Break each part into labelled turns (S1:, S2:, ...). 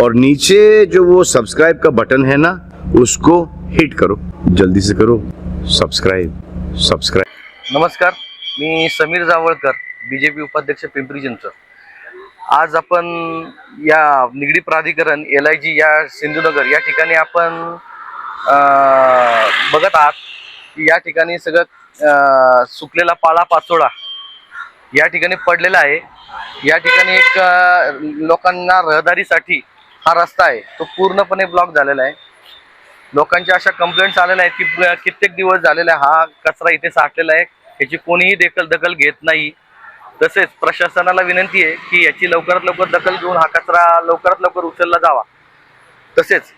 S1: और नीचे जो वो सब्सक्राइब का बटन है ना उसको हिट करो। जल्दी से करो। सब्सक्राइब सब्सक्राइब
S2: नमस्कार मी समीर जावळकर बीजेपी उपाध्यक्ष पिंपरी चिंचवड आज आपण या निगडी प्राधिकरण एल आय जी या सिंधुनगर या ठिकाणी आपण बघत आहात की या ठिकाणी सगळं सुकलेला पाला पाचोळा या ठिकाणी पडलेला आहे. या ठिकाणी एक लोकांना रहदारीसाठी हा रस्ता आहे. तो पूर्णपणे ब्लॉक झालेला आहे. लोकांच्या अशा कंप्लेंट्स आलेल्या आहेत की कित्येक दिवस झालेला आहे. हा कचरा इथे साठलेला आहे. याची कोणीही देखल दखल घेत नाही. तसेच प्रशासनाला विनंती आहे की याची लवकरात लवकर दखल घेऊन हा कचरा लवकरात लवकर उचलला जावा. तसेच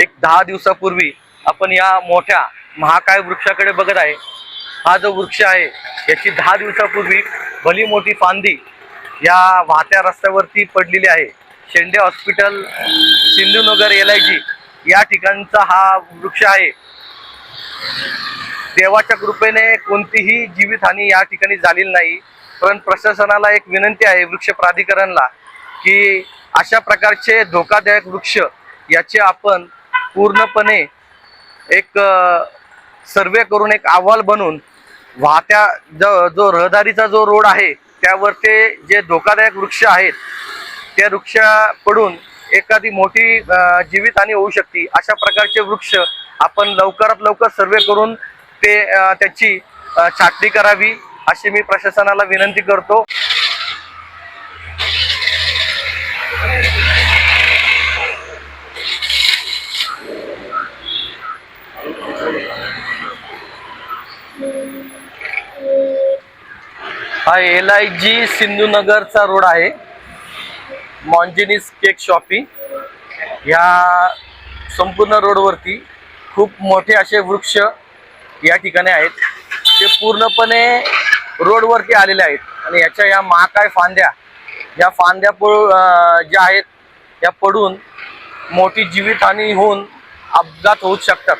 S2: एक दहा दिवसापूर्वी आपण या मोठ्या महाकाय वृक्षाकडे बघत आहे. हा जो वृक्ष आहे याची दहा दिवसापूर्वी भली मोठी फांदी या वाहत्या रस्त्यावरती पडलेली आहे. Shende hospital Sindhunagar L I G या ठिकाणचा हा वृक्ष आहे. देवाच्या कृपेने कोणतीही जीवितहानी या ठिकाणी झालेली नाही पण प्रशासनाला एक विनंती आहे वृक्ष प्राधिकरणला की अशा प्रकारचे धोकादायक वृक्ष याचे आपण पूर्णपणे एक सर्वे करून एक अहवाल बनवून वाहत्या जो जो रहदारीचा जो रोड आहे त्यावर ते जे धोकादायक वृक्ष आहेत त्या वृक्षापडून एखादी मोठी जीवितहानी होऊ शकते. अशा प्रकारचे वृक्ष आपण लवकरात लवकर सर्वे करून ते त्याची छाटणी करावी अशी मी प्रशासनाला विनंती करतो. हा एल आय जी सिंधुनगरचा रोड आहे. मॉन्जिनीस केक शॉपी ह्या संपूर्ण रोडवरती खूप मोठे असे वृक्ष या ठिकाणी आहेत. ते पूर्णपणे रोडवरती आलेले आहेत. आणि याच्या या महाकाय फांद्या या फांद्या पड ज्या आहेत त्या पडून मोठी जीवितहानी होऊन अपघात होऊ शकतात.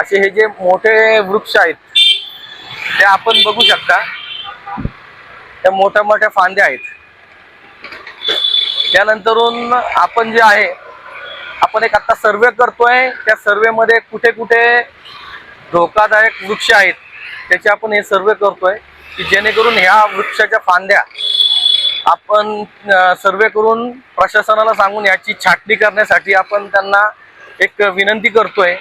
S2: असे हे जे मोठे वृक्ष आहेत ते आपण बघू शकता. त्या मोठ्या मोठ्या फांद्या आहेत. त्यानंतरून आपण जे आहे आपण एक आत्ता सर्वे करतोय. त्या सर्वेमध्ये कुठे कुठे धोकादायक वृक्ष आहेत त्याचे आपण हे सर्वे करतोय. की जेणेकरून ह्या वृक्षाच्या फांद्या आपण सर्वे करून प्रशासनाला सांगून याची छाटणी करण्यासाठी आपण त्यांना एक विनंती करतोय.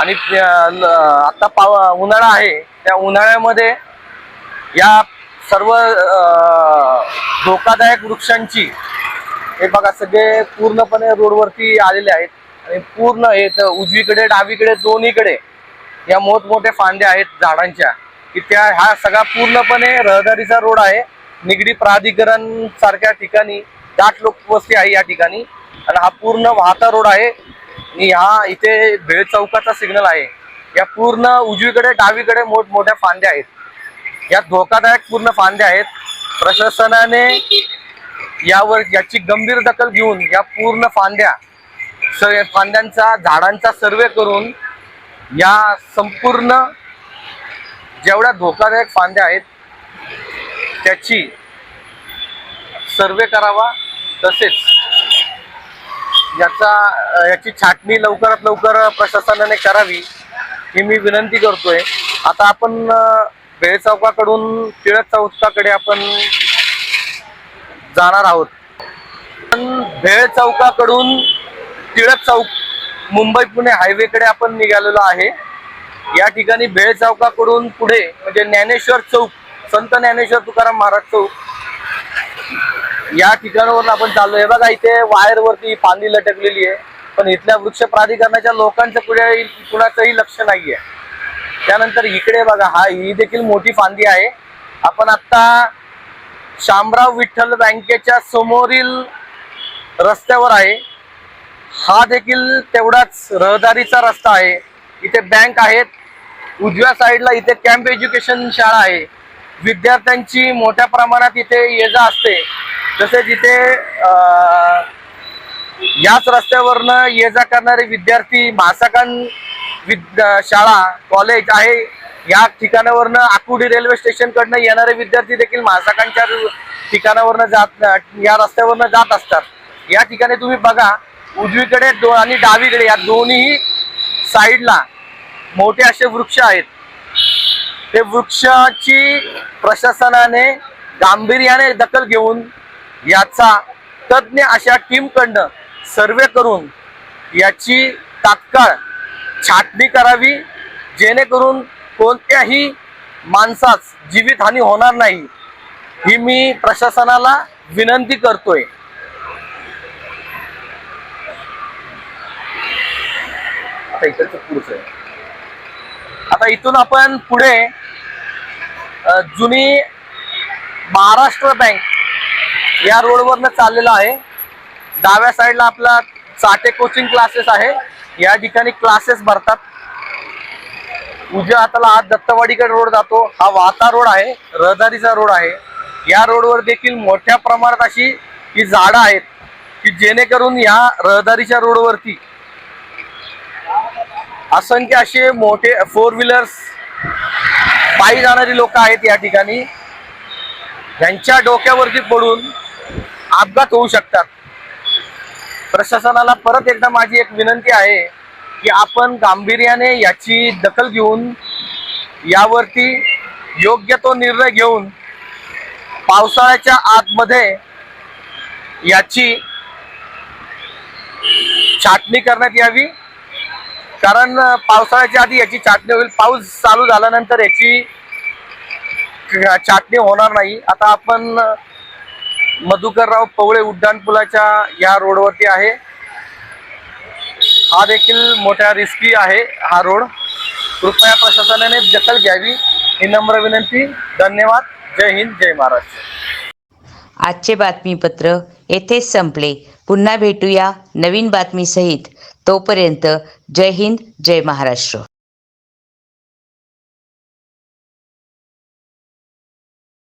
S2: आणि आत्ता आता पाव उन्हाळा आहे. त्या उन्हाळ्यामध्ये या सर्व धोकादायक वृक्षांची हे बघा सगळे पूर्णपणे रोडवरती आलेले आहेत. आणि पूर्ण हे उजवीकडे डावीकडे दोन्हीकडे या मोठमोठ्या फांद्या आहेत झाडांच्या. की त्या हा सगळा पूर्णपणे रहदारीचा रोड आहे. निगडी प्राधिकरण सारख्या ठिकाणी दाट लोकवस्ती आहे या ठिकाणी. आणि हा पूर्ण वाहता रोड आहे. आणि हा इथे भेळ चौकाचा सिग्नल आहे. या पूर्ण उजवीकडे डावीकडे मोठमोठ्या फांद्या आहेत. या धोकादायक पूर्ण फांद्या आहेत. प्रशासनाने यावर याची गंभीर दखल घेऊन या पूर्ण फांद्या फांद्यांचा झाडांचा सर्वे करून या संपूर्ण जेवढ्या धोकादायक फांद्या आहेत त्याची सर्वे करावा. तसेच याचा याची छाटणी लवकरात लवकर प्रशासनाने करावी ही मी विनंती करतोय. आता आपण अ, चौकाकडून टिळक चौकाकडे आपण जाणार आहोत. पण भेळ चौकाकडून टिळक चौक मुंबई पुणे हायवेकडे आपण निघालेलो आहे. या ठिकाणी भेळ चौकाकडून पुढे म्हणजे ज्ञानेश्वर चौक संत ज्ञानेश्वर तुकाराम महाराज चौक या ठिकाणावरून आपण चाललो हे बघा इथे वायर वरती फांदी लटकलेली आहे. पण इथल्या वृक्ष प्राधिकरणाच्या लोकांचं पुढे कुणाचंही लक्ष नाहीये. त्यानंतर इकडे बघा हा ही देखील मोठी फांदी आहे. आपण आता शामराव विठ्ठल बँकेच्या समोरील रस्त्यावर आहे. हा देखील तेवढाच रहदारीचा रस्ता आहे. इथे बँक आहेत. उजव्या साईडला इथे कॅम्प एज्युकेशन शाळा आहे. विद्यार्थ्यांची मोठ्या प्रमाणात इथे ये जा असते. तसेच इथे याच रस्त्यावरनं ये जा करणारे विद्यार्थी महासाकान विद्या शाळा कॉलेज आहे. या ठिकाणावरनं आकुडी रेल्वे स्टेशन कडनं येणारे विद्यार्थी देखील महासाकांच्या ठिकाणावरनं जात या रस्त्यावरनं जात असतात. या ठिकाणी तुम्ही बघा उजवीकडे आणि डावीकडे या दोन्ही साईडला मोठे असे वृक्ष आहेत. ते वृक्षाची प्रशासनाने गांभीर्याने दखल घेऊन याचा तज्ज्ञ अशा टीमकडनं सर्वे करून याची तात्काळ छाटणी करावी जेणेकरून कोणत्याही माणसास जीवितहानी होणार नाही ही मी प्रशासनाला विनंती करतोय. आता इकडचं पुढचं आता इथून आपण पुढे जुनी महाराष्ट्र बँक या रोडवरनं चाललेला आहे. डाव्या साईडला आपला चाटे कोचिंग क्लासेस आहे. या ठिकाणी क्लासेस भरतात. उजव्या हाताला आज दत्तवाडीकडे रोड जातो. हा वाहता रोड आहे रहदारीचा रोड आहे. या रोडवर देखील मोठ्या प्रमाणात अशी ही झाडं आहेत की जेणेकरून या रहदारीच्या रोडवरती असंख्य असे मोठे फोर व्हीलर्स पायी जाणारी लोक आहेत या ठिकाणी. त्यांच्या डोक्यावरती पडून अपघात होऊ शकतात. प्रशासनाला परत एकदा माझी एक विनंती आहे की आपण गांभीर्याने याची दखल घेऊन यावरती योग्य तो निर्णय घेऊन पावसाळ्याच्या आतमध्ये याची छाटणी करण्यात यावी. कारण पावसाळ्याच्या आधी याची छाटणी होईल. पाऊस चालू झाल्यानंतर याची छाटणी होणार नाही. आता आपण मधुकरराव पवळे उड्डाणपुलाच्या या रोडवरती आहे. हा देखील मोठ्या रिस्की आहे हा रोड. कृपया प्रशासनाने दखल घ्यावी ही नम्र विनंती. धन्यवाद. जय हिंद जय महाराष्ट्र.
S3: आजचे बातमीपत्र येथेच संपले. पुन्हा भेटूया नवीन बातमीसहित. तोपर्यंत जय हिंद जय महाराष्ट्र.